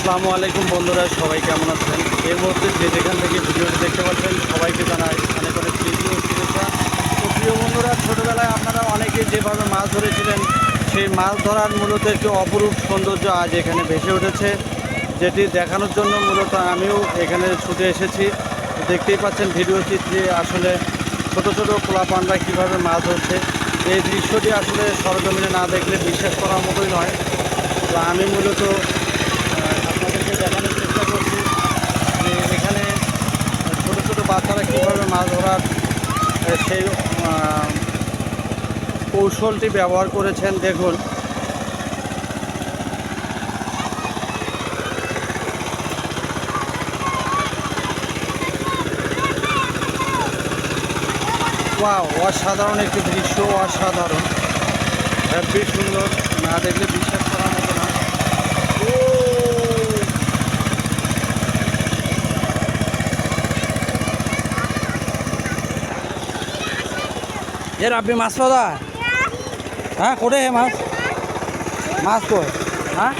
আসসালামু আলাইকুম বন্ধুরা, সবাই কেমন আছেন? এই মুহূর্তে যে যেখান থেকে ভিডিওটি দেখতে পাচ্ছেন, সবাইকে জানাই অনেক অনেক প্রীতি ও শুভেচ্ছা। তো প্রিয় বন্ধুরা, ছোটোবেলায় আপনারা অনেকে যেভাবে মাছ ধরেছিলেন, সেই মাছ ধরার মূলত একটি অপরূপ সৌন্দর্য আজ এখানে ভেসে উঠেছে, যেটি দেখানোর জন্য মূলত আমিও এখানে ছুটে এসেছি। দেখতেই পাচ্ছেন ভিডিও চিত্রে আসলে ছোট ছোট পোলাপানরা কীভাবে মাছ ধরছে। এই দৃশ্যটি আসলে সরজমিনে না দেখলে বিশ্বাস করার মতোই নয়। তো আমি মূলত আহ, আপনাদেরকে দেখানোর চেষ্টা করছি যে এখানে ছোট ছোট বাচ্চারা কীভাবে মাছ ধরার সেই কৌশলটি ব্যবহার করেছেন, দেখুন। অসাধারণ একটি দৃশ্য, অসাধারণ। হ্যাপি সুন্দর, না দেখলে বিশ্বাস করার মতো না ও এ আপনি মাছ পাওয়া হ্যাঁ হে মাছ? মাছ কো হ্যাঁ?